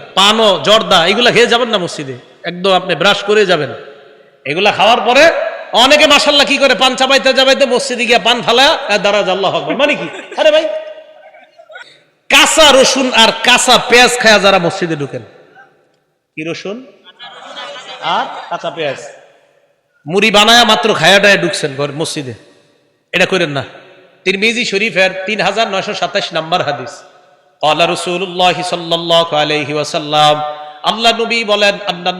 পানো জর্দা, এগুলা খেয়ে যাবেন না মসজিদে। একদম আপনি ব্রাশ করে যাবেন। এগুলা খাওয়ার পরে অনেকে মাসাল্লাহ কি করে, পান চাবাইতে চাবাইতে মসজিদে গিয়ে পান ফালা দারাজ আল্লাহ আকবার। মানে কি? আরে ভাই, কাঁচা রসুন আর কাঁচা পেঁয়াজ খায়া যারা মসজিদে ঢুকেন। কি রসুন? আর কাঁচা পেঁয়াজ। মুড়ি বানায়া মাত্র খায়া খায়াটায় ঢুকছেন ঘর, মসজিদে। এটা করেন না। তিরমিজি শরীফের তিন হাজার নয়শো সাতাশ নাম্বার হাদিস। কলা রসুল্লাহ সাল্লাহ আলহি আল্লাহ নবী বলেন আন্নান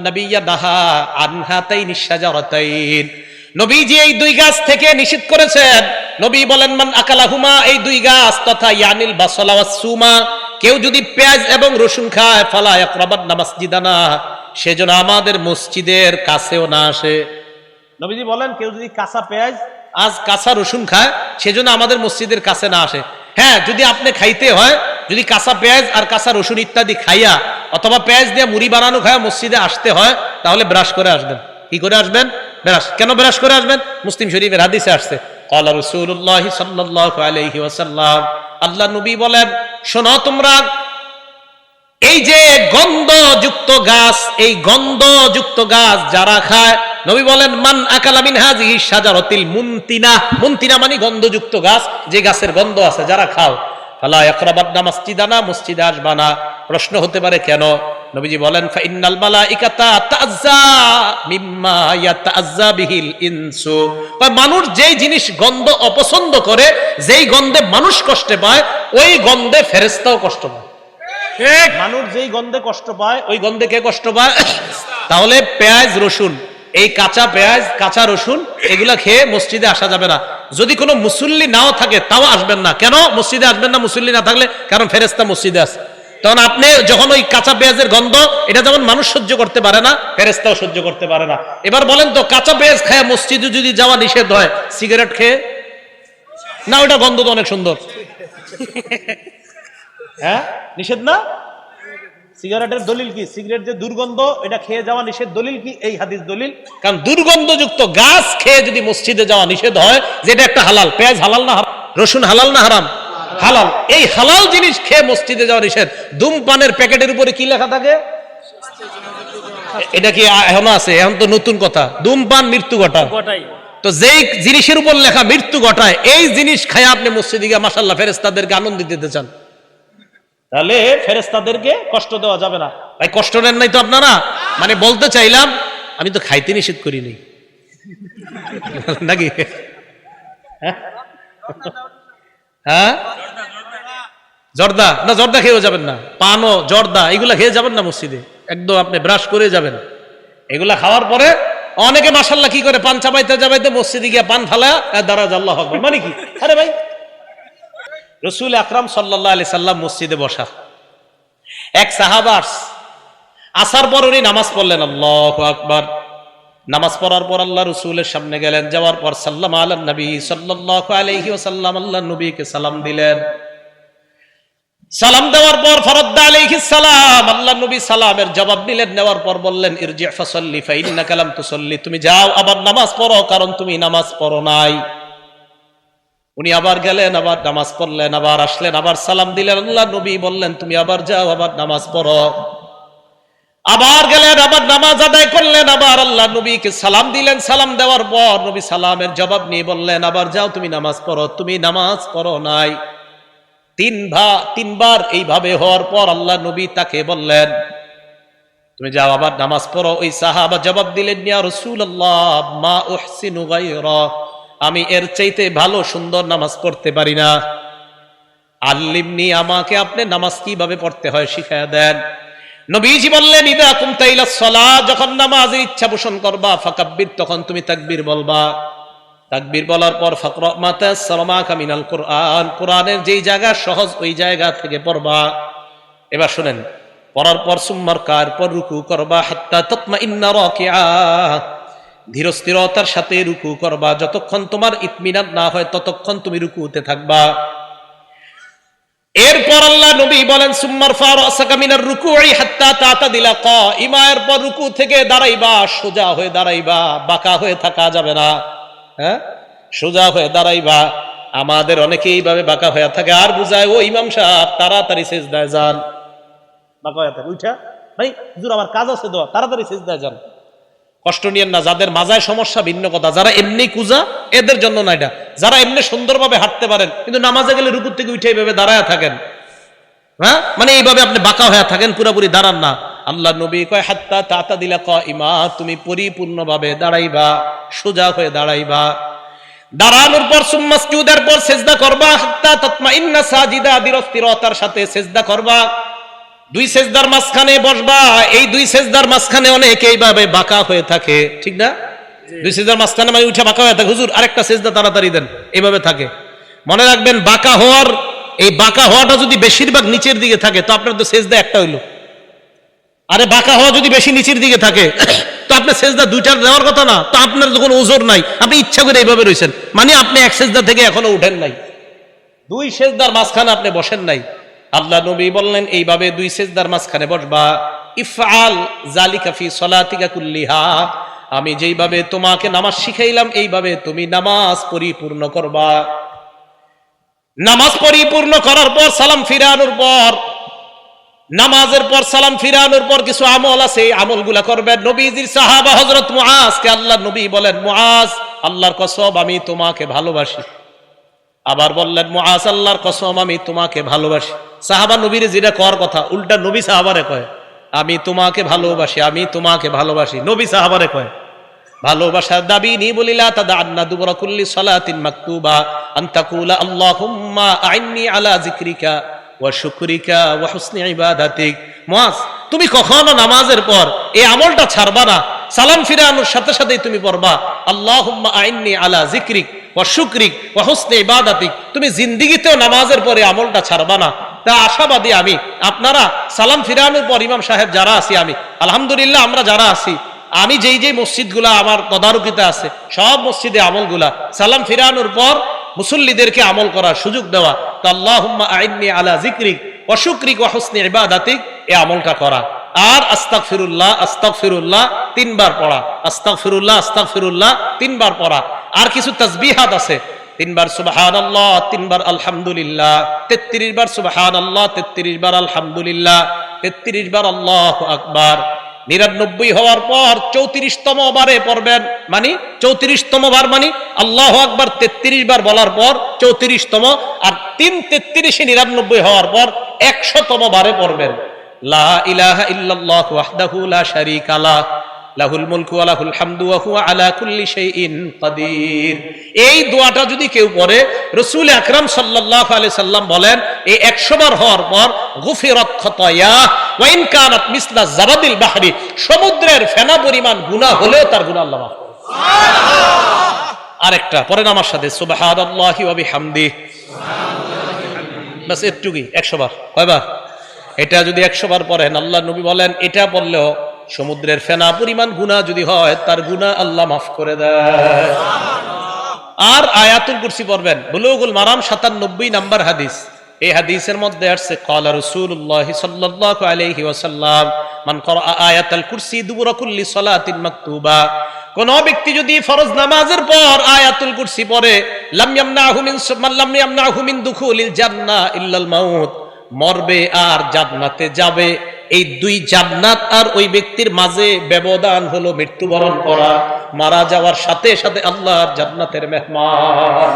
এই দুই গাছ থেকে নিষেধ করেছেন। নবী বলেন, মান আকালাহুমা এই দুই গাছ, তথা ইয়ানিল সুমা। কেউ যদি পেঁয়াজ এবং রসুন খায়, ফালা একরাবাদ নামাসজিদানা সেজন্য আমাদের মসজিদের কাছেও না আসে। নবীজি বলেন, কেউ যদি কাঁচা পেঁয়াজ আজ কাঁচা রসুন খায় সেজন্য আমাদের মসজিদের কাছে না আসে। হ্যাঁ যদি আপনি খাইতে হয় যদি কাঁচা পেঁয়াজ আর কাঁচা রসুন ইত্যাদি খাইয়া অথবা পেঁয়াজ দিয়ে মুড়ি বানানো খায়া মসজিদে আসতে হয়, তাহলে ব্রাশ করে আসবেন। কি করে আসবেন? ব্রাশ। কেন ব্রাশ করে আসবেন? মুসলিম শরীফের হাদিসে আসছে কলা রসুল্লাহ সাল্লাহ আল্লাহ নবী বলেন, শোনো তোমরা, এই যে গন্ধযুক্ত গাছ, এই গন্ধযুক্ত গাছ যারা খায়, নবী বলেন, মান আকালামিন হাজি সাজারতিল মুন্তিনা। মুন্তিনা মানে গন্ধযুক্ত গাছ, যে গাছের গন্ধ আছে, যারা খাও। ফালা ইয়াকরাবান্না মসজিদানা মসজিদে আসবানা প্রশ্ন হতে পারে কেন? নবীজি বলেন ফাইন্নাল মালাইকাতা তাআজ্জা মিম্মা ইয়াতাআজ্জা বিহিল ইনসু। মানুষ যেই জিনিস গন্ধ অপছন্দ করে যেই গন্ধে মানুষ কষ্টে পায় ওই গন্ধে ফেরেশতাও কষ্ট পায়। মানুষ যেই গন্ধে কষ্ট পায় ওই গন্ধে কে কষ্ট পায়? তাহলে পেঁয়াজ রসুন। এই কাঁচা পেঁয়াজ, কাঁচা রসুন, এগুলা খেয়ে মসজিদে আসা যাবে না। যদি কোনো মুসল্লি নাও থাকে, তাও আসবেন না। কেন? মসজিদে আসবেন না, মুসল্লি না থাকলে? কারণ ফেরেস্তা মসজিদে আছে। তখন আপনি যখন ওই কাঁচা পেঁয়াজের গন্ধ, এটা যেমন মানুষ সহ্য করতে পারে না ফেরেস্তাও সহ্য করতে পারে না। এবার বলেন তো, কাঁচা পেঁয়াজ খায় মসজিদে যদি যাওয়া নিষেধ হয়, সিগারেট খেয়ে? না, ওটা গন্ধ তো অনেক সুন্দর। হ্যাঁ? নিষেধ না? সিগারেটের দলিল কি? সিগারেট যে দুর্গন্ধ এটা খেয়ে যাওয়া নিষেধ দলিল কি? এই হাদিস দলিল। কারণ দুর্গন্ধযুক্ত গাছ খেয়ে যদি মসজিদে যাওয়া নিষেধ হয় যেটা একটা হালাল পেঁয়াজ হালাল না হারাম? রসুন হালাল না হারাম? হালাল। এই হালাল জিনিস খেয়ে মসজিদে যাওয়া নিষেধ। ধূমপানের প্যাকেটের উপরে কি লেখা থাকে? এটা কি এখনও আছে? এখন তো নতুন কথা। ধূমপান মৃত্যু ঘটায়। তো যেই জিনিসের উপর লেখা মৃত্যু ঘটায় এই জিনিস খায় আপনি মসজিদে গিয়ে মাসাল্লাহ ফেরেস্তাদেরকে আনন্দ দিতে চান। তাহলে ফেরেস্তাদেরকে কষ্ট দেওয়া যাবে না। ভাই, কষ্ট নেন নাই তো আপনারা? মানে বলতে চাইলাম, আমি তো খাইতে নিষেধ করিনি নাকি? হ্যাঁ? হ্যাঁ? জর্দা? না, জর্দা খেয়েও যাবেন না। পানো জর্দা, এগুলা খেয়ে যাবেন না মসজিদে। একদম আপনি ব্রাশ করে যাবেন। এগুলা খাওয়ার পরে অনেকে মাসাল্লাহ কি করে? পান চাবাইতে চাবাইতে মসজিদে গিয়ে পান ফালা আল্লাহ আকবার। মানে কি? আরে ভাই রসুল আকরাম সাল্লাহ আলি সাল্লাম মসজিদে বসা এক সাহাবাস আসার পর উনি নামাজ পড়লেন, আল্লাহ আকবার। নামাজ পড়ার পর আল্লাহ রসুলের সামনে গেলেন, যাওয়ার পর সাল্লাম আল্লাহ নবী সাল্লাহ আলহি সাল্লাম আল্লাহ নবীকে সালাম দিলেন। সালাম দেওয়ার পর ফরদ্দা আলাইহিস সালাম, আল্লাহ নবী সালামের জবাব দিলেন, নেওয়ার পর বললেন, ইরজি ফাসাল্লি, ফাইন্নাকা লাম তুসাল্লি, তুমি যাও, আবার নামাজ পড়ো, কারণ তুমি নামাজ পড়ো নাই। উনি আবার গেলেন, আবার নামাজ পড়লেন, আবার আসলেন, আবার সালাম দিলেন। আল্লাহ নবী বললেন, তুমি আবার যাও, আবার নামাজ পড়ো। আবার গেলেন, আবার নামাজ আদায় করলেন, আবার আল্লাহ নবীকে সালাম দিলেন। সালাম দেওয়ার পর নবী সালামের জবাব নিয়ে বললেন, আবার যাও, তুমি নামাজ পড়ো। তুমি নামাজ পড়ো নাই। তিন ভা, তিনবার এইভাবে হওয়ার পর আল্লাহ নবী তাকে বললেন, তুমি যাও, আবার নামাজ পড়ো। ওই সাহাবা জবাব দিলেন, ইয়া রাসূলুল্লাহ, মা উহসিনু গায়রা। আমি এর চাইতে ভালো সুন্দর নামাজ পড়তে পারি না। আল্লিমনি, আমাকে আপনি নামাজ কীভাবে পড়তে হয় শিখায় দেন। নবীজি বললেন, ইদা যখন নামাজের ইচ্ছা পোষণ করবা, ফাকাব্বির, তখন তুমি তাকবীর বলবা। তাকবীর বলার পর, ফাকরা মাতা সালামা কামিনাল কোরআন কোরআনের যেই জায়গা সহজ, ওই জায়গা থেকে পড়বা। এবার শুনেন, পড়ার পর সুম্মার কার পর রুকু করবা, হাত্তা তৎমা ইন্না রাকিআ ধীর স্থিরতার সাথে রুকু করবা। যতক্ষণ তোমার ইতমিনান না হয়, ততক্ষণ তুমি রুকুতে থাকবা। এরপর আল্লাহ নবী বলেন, সুম্মার ফারাসাকামিনার রুকুই হাত্তা তাতাদিলা কাইমা এরপর রুকু থেকে দাঁড়াইবা, সোজা হয়ে দাঁড়াইবা, বাঁকা হয়ে থাকা যাবে না। হ্যাঁ? সোজা হয়ে দাঁড়াইবা। আমাদের অনেকে এইভাবে বাঁকা হয়ে থাকে। আর বুঝায়, ও ইমাম সাহেব, তাড়াতাড়ি শেষ দেয় যান। বাঁকা হয়ে থাকে। উঠা ভাই, হুজুর, আমার কাজ আছে দেওয়া তাড়াতাড়ি সেজদায় যান। নিয়েন না, যাদের মাজায় সমস্যা, ভিন্ন কথা। যারা এমনি কুজা, এদের জন্য না এটা। যারা এমনি সুন্দরভাবে হাঁটতে পারেন, কিন্তু নামাজে গেলে রুকুর থেকে উঠে এইভাবে দাঁড়ায় থাকেন। হ্যাঁ? মানে এইভাবে আপনি বাঁকা হয়ে থাকেন, পুরোপুরি দাঁড়ান না। আল্লাহ নবী কয়, হাত্তা তাতা দিলা ক ইমা তুমি পরিপূর্ণভাবে দাঁড়াইবা, সোজা হয়ে দাঁড়াইবা। দাঁড়ানোর পর সুম্মাসজুদের পর সেজদা করবা, হাত্তা তাতমাইন্না সাজিদা বিরস্তিরতার সাথে সেজদা করবা। দুই সেজদার মাঝখানে বসবা এই দুই সেজদার মাঝখানে অনেক এইভাবে বাঁকা হয়ে থাকে ঠিক না? দুই সেজদার মাঝখানে মানে উঠে বাঁকা হয়ে থাকে। হুজুর আরেকটা সেজদা তাড়াতাড়ি দেন এইভাবে থাকে। মনে রাখবেন বাঁকা হওয়ার এই বাঁকা হওয়াটা যদি বেশিরভাগ নিচের দিকে থাকে তো আপনার তো সেজদা একটা হইল। আরে বাঁকা হওয়া যদি বেশি নিচের দিকে থাকে তো আপনার সেজদা দুইটার দেওয়ার কথা না তো আপনার তো কোনো ওজোর নাই। আপনি ইচ্ছা করে এইভাবে রয়েছেন। মানে আপনি এক সেজদা থেকে এখনও উঠেন নাই। দুই সেজদার মাঝখানে আপনি বসেন নাই। আল্লাহ নবী বললেন, এইভাবে দুই সেজদার মাঝখানে বসবা। ইফআল জালিকা ফি সলাতিকা কুল্লিহা। আমি যেইভাবে তোমাকে নামাজ শিখাইলাম, এইভাবে তুমি নামাজ পরিপূর্ণ করবা। নামাজ পরিপূর্ণ করার পর সালাম ফিরানোর পর, নামাজের পর সালাম ফিরানোর পর কিছু আমল আছে, এই আমলগুলা করবেন। নবীজির সাহাবা হযরত মুআজকে আল্লাহ নবী বলেন, মুআজ, আল্লাহর কসম, আমি তোমাকে ভালোবাসি। আবার বললেন, মুআজ, আল্লাহর কসম, আমি তোমাকে ভালোবাসি। সাহাবা নবীর যেটা কর কথা, উল্টা নবী সাহাবারে কয়, আমি তোমাকে ভালোবাসি, আমি তোমাকে ভালোবাসি। নবী সাহাবারে কয়, ভালোবাসার দাবি নি বলিলা তাদা আন্না দুবরা কুল্লি সালাতিন মাকতুবা আন্তাকুলা আল্লাহুম্মা আইন্নি আলা জিক্রিকা ওয়া শুকরিকা ওয়া হুসনি ইবাদাতিক। মুআজ তুমি কখনো নামাজের পর এই আমলটা ছাড়বা না, সালাম ফিরানোর সাথে সাথেই তুমি পড়বা, আল্লাহুম্মা আইন্নি আলা জিক্রিক ওয়া শুকরিক ওয়া হুসনি ইবাদাতিক। তুমি জিন্দিগিতেও নামাজের পরে আমলটা ছাড়বা না তা আশাবাদী আমি। আপনারা সালাম ফিরানোর পর ইমাম সাহেব যারা আছি আমি, আলহামদুলিল্লাহ আমরা যারা আছি, আমি যেই যেই মসজিদগুলা আমার তদারকিতে আছে, সব মসজিদে আমলগুলা। সালাম ফিরানোর পর মুসল্লিদেরকে আমল করার সুযোগ দেওয়া। তো আল্লাহ আইনি আলা জিক্রিক অশুক্রিক অহসনি ইবাদাতিক এ আমলটা করা। আর আস্তাক ফিরুল্লাহ আস্তাক ফিরুল্লাহ তিনবার পড়া। আস্তাক ফিরুল্লাহ আস্তাক ফিরুল্লাহ তিনবার পড়া। আর কিছু তাসবিহাত আছে। তিনবার সুবাহান আল্লাহ তিনবার আলহামদুলিল্লাহ তেত্রিশ বার সুবাহান আল্লাহ তেত্রিশ বার আলহামদুলিল্লাহ তেত্রিশ বার আল্লাহ আকবার। নিরানব্বই হওয়ার পর চৌত্রিশতম বারে পড়বেন মানে চৌত্রিশতম বার মানে আল্লাহ আকবার তেত্রিশ বার বলার পর চৌত্রিশতম আর তিন তেত্রিশে নিরানব্বই হওয়ার পর একশোতম বারে পড়বেন। লা ইলাহা ইল্লাল্লাহু লা শারীকা লাহ। লাহুল মুলকু ওয়া লাহুল হামদু ওয়া আলা কুল্লি শাইইন কাদির। এই দোয়াটা যদি কেউ পড়ে রাসূল আকরাম সাল্লাল্লাহু আলাইহি সাল্লাম বলেন এই 100 বার হওয়ার পর গুফিরাত খাতায়া ওয়া ইন কানাত মিসলা জাবাদিল বাহরি সমুদ্রের ফেনা পরিমাণ গুনাহ হলেও তার গুনাহ আল্লাহ মাফ করে আরেকটা পড়েন আমার সাথে সুবহানাল্লাহি ওয়া বিহামদিহি বাস একটুকুই 100 বার কয়বার? এটা যদি 100 বার পড়েন আল্লাহ নবী বলেন এটা পড়লেও সমুদ্রের ফেনা পরিমাণ গুনাহ যদি হয়, তার গুনাহ আল্লাহ মাফ করে দেয়। আর আয়াতুল কুরসি পড়বেন, বুলুগুল মারাম সাতানব্বই নাম্বার হাদিস। এই হাদিসের মধ্যে আসছে কলা রসুল্লাহ সাল্লাল্লাহু আলাইহি ওয়াসাল্লাম, মান করা আয়াতুল কুরসি দুবুরা কুল্লি সালাতিন মাকতুবা। কোন ব্যক্তি যদি ফরজ নামাজের পর আয়াতুল কুরসি পড়ে, লাম ইয়ামনাহু মিন লাম ইয়ামনাহু মিন দুখুলিল জান্নাহ মাউত মরবে আর জান্নাতে যাবে। এই দুই জান্নাত আর ওই ব্যক্তির মাঝে ব্যবধান হলো মৃত্যুবরণ করা, মারা যাওয়ার সাথে সাথে আল্লাহর জান্নাতের মেহমান।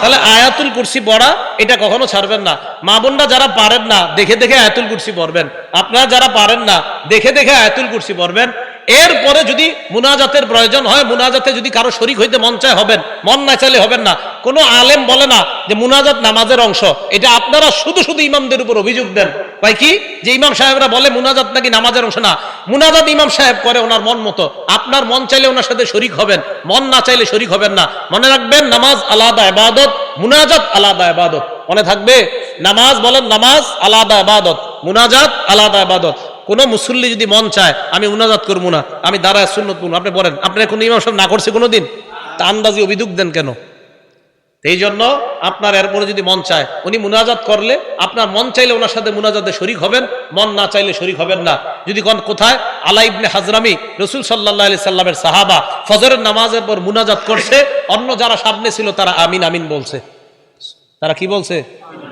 তাহলে আয়াতুল কুরসি পড়া, এটা কখনো ছাড়বেন না। মা বোনরা যারা পারেন না, দেখে দেখে আয়াতুল কুরসি পড়বেন। আপনারা যারা পারেন না, দেখে দেখে আয়াতুল কুরসি পড়বেন। এরপরে যদি মুনাজাতের প্রয়োজন হয়, মুনাজাতে যদি কারও শরিক হইতে মন চায়, হবেন। মন না চাইলে হবেন না। কোনো আলেম বলে না যে মুনাজাত নামাজের অংশ। এটা আপনারা শুধু শুধু ইমামদের উপর অভিযোগ দেন। ভাই কি? যে ইমাম সাহেবরা বলে মুনাজাত নাকি নামাজের অংশ? না। মুনাজাত ইমাম সাহেব করে ওনার মন মতো। আপনার মন চাইলে ওনার সাথে শরিক হবেন। মন না চাইলে শরিক হবেন না। মনে রাখবেন, নামাজ আলাদা ইবাদত, মুনাজাত আলাদা ইবাদত। মনে থাকবে? নামাজ বলেন নামাজ আলাদা ইবাদত, মুনাজাত আলাদা ইবাদত। কোন মুসল্লি যদি মন চায়, আমি মুনাজাত করব না, আমি দাঁড়ায় সুন্নত পড়ব আপনি বলেন, আপনার কোন ইমাম সাহেব না করছে কোনোদিন? তা আন্দাজি অভিযোগ দেন কেন? এই জন্য আপনার এরপরে যদি মন চায়, উনি মুনাজাত করলে আপনার মন চাইলে ওনার সাথে মুনাজাতে শরিক হবেন, মন না চাইলে শরিক হবেন না। যদি কোন কোথায় আলা ইবনে হাজরামি, রসুল সাল্লাহ আলি সাল্লামের সাহাবা ফজরের নামাজের পর মুনাজাত করছে, অন্য যারা সামনে ছিল তারা আমিন আমিন বলছে। তারা কি বলছে?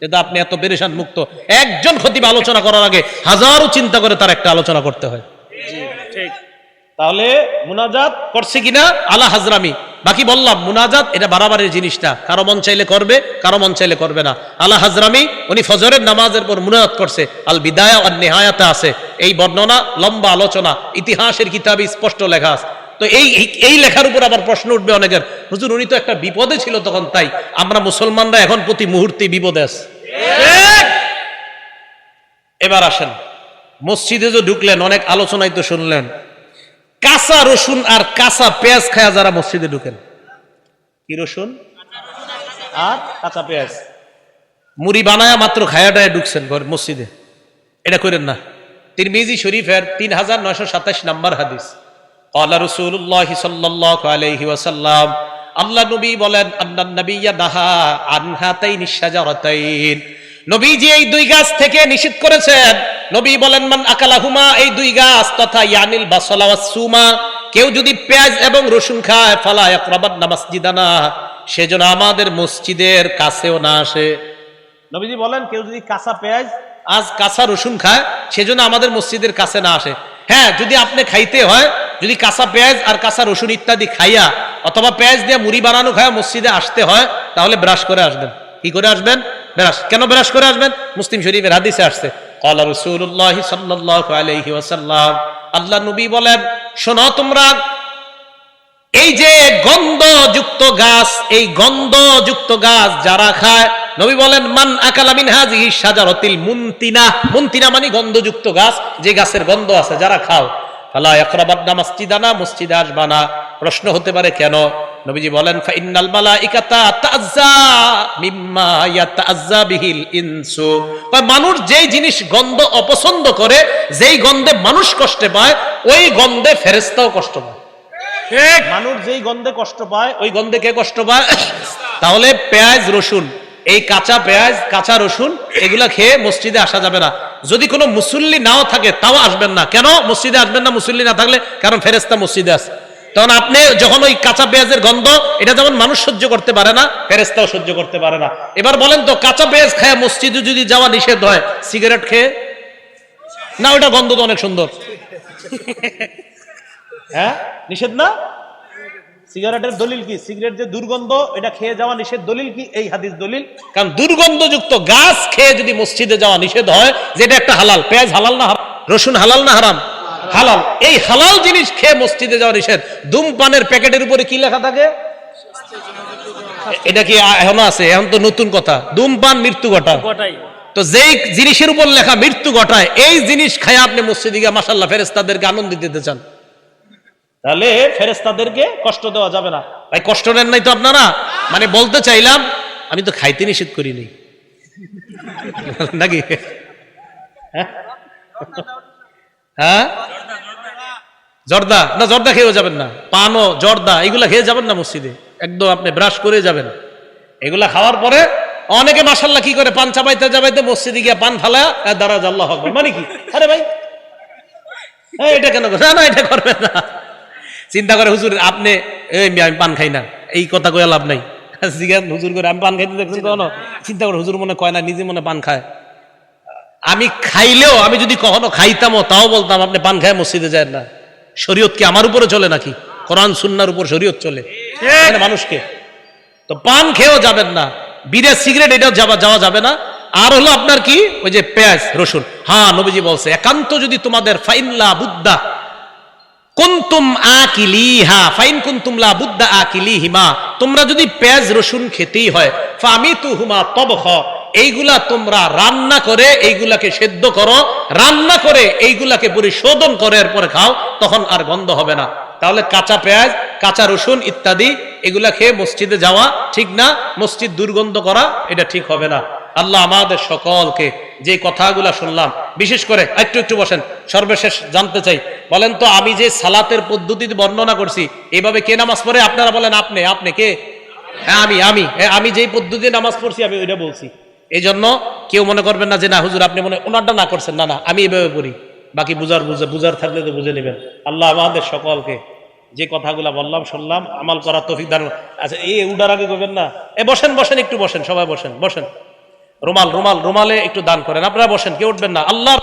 কিন্তু আপনি এত পেরেশান মুক্ত। একজন খতিব আলোচনা করার আগে হাজারো চিন্তা করে তার একটা আলোচনা করতে হয়। তাহলে মুনাজাত করছে কিনা? আলা হাজরামি। বাকি বললাম মুনাজাত এটা বাড়াবাড়ির জিনিসটা। কারও মন চাইলে করবে কারও মন চাইলে করবে না। আলা হাজরামি উনি ফজরের নামাজের পর মুনাজাত করছে। আল বিদায়া আর নেহায়াতে আছে। এই বর্ণনা লম্বা আলোচনা ইতিহাসের কিতাবে স্পষ্ট লেখা আছে। তো এই, এই- লেখার উপর আবার প্রশ্ন উঠবে অনেকের। হুজুর, উনি তো একটা বিপদে ছিল তখন, তাই আমরা মুসলমানরা এখন প্রতি মুহূর্তে বিপদে আছি। এবার আসেন, মসজিদে যে ঢুকলেন, অনেক আলোচনায় তো শুনলেন। কাঁচা রসুন আর কাঁচা পেঁয়াজ খায়া যারা মসজিদে ঢুকেন। কি রসুন? আর কাঁচা পেঁয়াজ। মুড়ি বানায়া মাত্র খায়া খায়াটায় ঢুকছেন ঘর মসজিদে। এটা করেন না। তিরমিজি শরীফের তিন হাজার নয়শো সাতাশ নাম্বার হাদিস। কলা রসুল্লাহ সাল্লাহ আলহি ওয়াসাল্লাম আল্লাহ নবী বলেন, আন্নান নবিয়া নাহা আনহাতাই নিঃসাজারতাইন নবীজি এই দুই গাছ থেকে নিষেধ করেছেন। নবী বলেন, মান আকালাহুমা এই দুই গাছ, তথা ইয়ানিল বাসলা সুমা, কেউ যদি পেঁয়াজ এবং রসুন খায়, ফালা একরাবাদ নামাসজিদানা সেজন্য আমাদের মসজিদের কাছেও না আসে। নবীজি বলেন, কেউ যদি কাঁচা পেঁয়াজ, আজ কাঁচা রসুন খায় সেজন্য আমাদের মসজিদের কাছে না আসে। হ্যাঁ যদি আপনি খাইতে হয়, যদি কাঁচা পেঁয়াজ আর কাঁচা রসুন ইত্যাদি খাইয়া অথবা পেঁয়াজ দিয়ে মুড়ি বানানো খায় মসজিদে আসতে হয়, তাহলে ব্রাশ করে আসবেন। কি করে আসবেন? ব্রাশ। কেন ব্রাশ করে আসবেন? মুসলিম শরীফের হাদিসে আসছে। কলা রসুল্লাহ সাল্লাহ আলহি ওয়াসাল্লাম। আল্লাহ নবী বলেন, শোনো তোমরা, এই যে গন্ধযুক্ত গাছ, এই গন্ধযুক্ত গাছ যারা খায় নবী বলেন মান আকালামিন হাজি সাজারতিল মুন্তিনা। মুন্তিনা মানে গন্ধযুক্ত গাছ যে গাছের গন্ধ আছে যারা খাও। ফালা ইয়াকরাবান্না মসজিদানা মসজিদে আসবানা প্রশ্ন হতে পারে কেন? নবীজি বলেন ফাইনাল মালাইকাতা তাআজ্জা মিম্মা ইয়াতাআজ্জা বিহিল ইনসু। মানুষ যেই জিনিস গন্ধ অপছন্দ করে যেই গন্ধে মানুষ কষ্ট পায় ওই গন্ধে ফেরেশতাও কষ্ট পায়। ঠিক। মানুষ যেই গন্ধে কষ্ট পায় ওই গন্ধে কে কষ্ট পায়? তাহলে পেঁয়াজ রসুন। এই কাঁচা পেঁয়াজ, কাঁচা রসুন, এগুলা খেয়ে মসজিদে আসা যাবে না। যদি কোনো মুসল্লি নাও থাকে, তাও আসবেন না। কেন? মসজিদে আসবেন না, মুসল্লি না থাকলে? কারণ ফেরেস্তা মসজিদে আছে। তখন আপনি যখন ওই কাঁচা পেঁয়াজের গন্ধ, এটা যেমন মানুষ সহ্য করতে পারে না ফেরেস্তাও সহ্য করতে পারে না। এবার বলেন তো, কাঁচা পেঁয়াজ খায় মসজিদে যদি যাওয়া নিষেধ হয়, সিগারেট খেয়ে? না, ওটা গন্ধ তো অনেক সুন্দর। হ্যাঁ? নিষেধ না? সিগারেটের দলিল কি? সিগারেট যে দুর্গন্ধ এটা খেয়ে যাওয়া নিষেধ দলিল কি? এই হাদিস দলিল। কারণ দুর্গন্ধযুক্ত গাছ খেয়ে যদি মসজিদে যাওয়া নিষেধ হয় যেটা একটা হালাল। পেঁয়াজ হালাল না রসুন হালাল না হারাম? হালাল। এই হালাল জিনিস খেয়ে মসজিদে যাওয়া নিষেধ। ধূমপানের প্যাকেটের উপরে কি লেখা থাকে? এটা কি এখনও আছে? এখন তো নতুন কথা। ধূমপান মৃত্যু ঘটা তো যেই জিনিসের উপর লেখা মৃত্যু ঘটায় এই জিনিস খায় আপনি মসজিদে গিয়ে মাসাল্লাহ ফেরেস্তাদেরকে আনন্দ দিতে চান। তাহলে ফেরেস্তাদেরকে কষ্ট দেওয়া যাবে না। ভাই, কষ্ট নেন নাই তো আপনারা? মানে বলতে চাইলাম, আমি তো খাইতে নিষেধ করিনি। নাকি? হ্যাঁ? হ্যাঁ? জর্দা, না, জর্দা খেয়েও যাবেন না। পানও, জর্দা, এগুলা খেয়ে যাবেন না মসজিদে। একদম আপনি ব্রাশ করে যাবেন। এগুলা খাওয়ার পরে অনেকে মাসাল্লাহ কি করে? পান চাবাইতে যাবাইতে মসজিদে গিয়ে পান ফালা দারাজ আল্লাহ আকবার। মানে কি? আরে ভাই এটা কেন করে? না না, এটা করবে না। চিন্তা করে হুজুর আপনি এই আমি পান খাই না এই কথা কয়ে লাভ নাই। জিজ্ঞাসা হুজুর করে আমি পান খাইতে দেখছেন কখনো চিন্তা করে হুজুর মনে কয় না নিজে মনে পান খায়। আমি খাইলেও আমি যদি কখনো খাইতামও তাও বলতাম আপনি পান খায় মসজিদে যায় না। শরীয়ত কি আমার উপরে চলে নাকি? কোরআন সুন্নার উপর শরীয়ত চলে? মানে মানুষকে। তো পান খেয়েও যাবেন না। বিড়ে সিগারেট এটাও যাওয়া যাওয়া যাবে না। আর হলো আপনার কি? ওই যে পেঁয়াজ রসুন। হ্যাঁ নবীজি বলছে একান্ত যদি তোমাদের ফাইনলা বুদ্ধা কুন্তুম ফাইন কুন্তুম লা তোমরা যদি পেঁয়াজ, রসুন খেতেই হয় এইগুলা তোমরা রান্না করে, এইগুলাকে সেদ্ধ করো, রান্না করে, এইগুলাকে পরিশোধন করে, এরপরে খাও, তখন আর গন্ধ হবে না। তাহলে কাঁচা পেঁয়াজ, কাঁচা রসুন ইত্যাদি, এগুলা খেয়ে মসজিদে যাওয়া ঠিক না, মসজিদ দুর্গন্ধ করা, এটা ঠিক হবে না। আল্লাহ আমাদের সকলকে যে কথাগুলা শুনলাম বিশেষ করে একটু একটু বসেন সর্বশেষ জানতে চাই। বলেন তো আমি যে সালাতের পদ্ধতি বর্ণনা করছি এইভাবে কে নামাজ পড়ে? আপনারা বলেন আপনি আপনি কে? হ্যাঁ আমি আমি হ্যাঁ, আমি যেই পদ্ধতি নামাজ পড়ছি আমি ওইটা বলছি। এই জন্য কেউ মনে করবেন না যে না হুজুর আপনি মনে ওনারটা না করছেন। না না আমি এইভাবে করি বাকি বুঝার বুঝে বুঝার থাকলে তো বুঝে নেবেন। আল্লাহ আমাদের সকলকে যে কথাগুলা বললাম শুনলাম আমাল করার তৌফিক দান আচ্ছা এই উডার আগে করবেন না? এ বসেন বসেন একটু বসেন সবাই বসেন বসেন। রুমাল রুমাল রুমালে একটু দান করেন। আপনারা বসেন কেউ উঠবেন না। আল্লাহ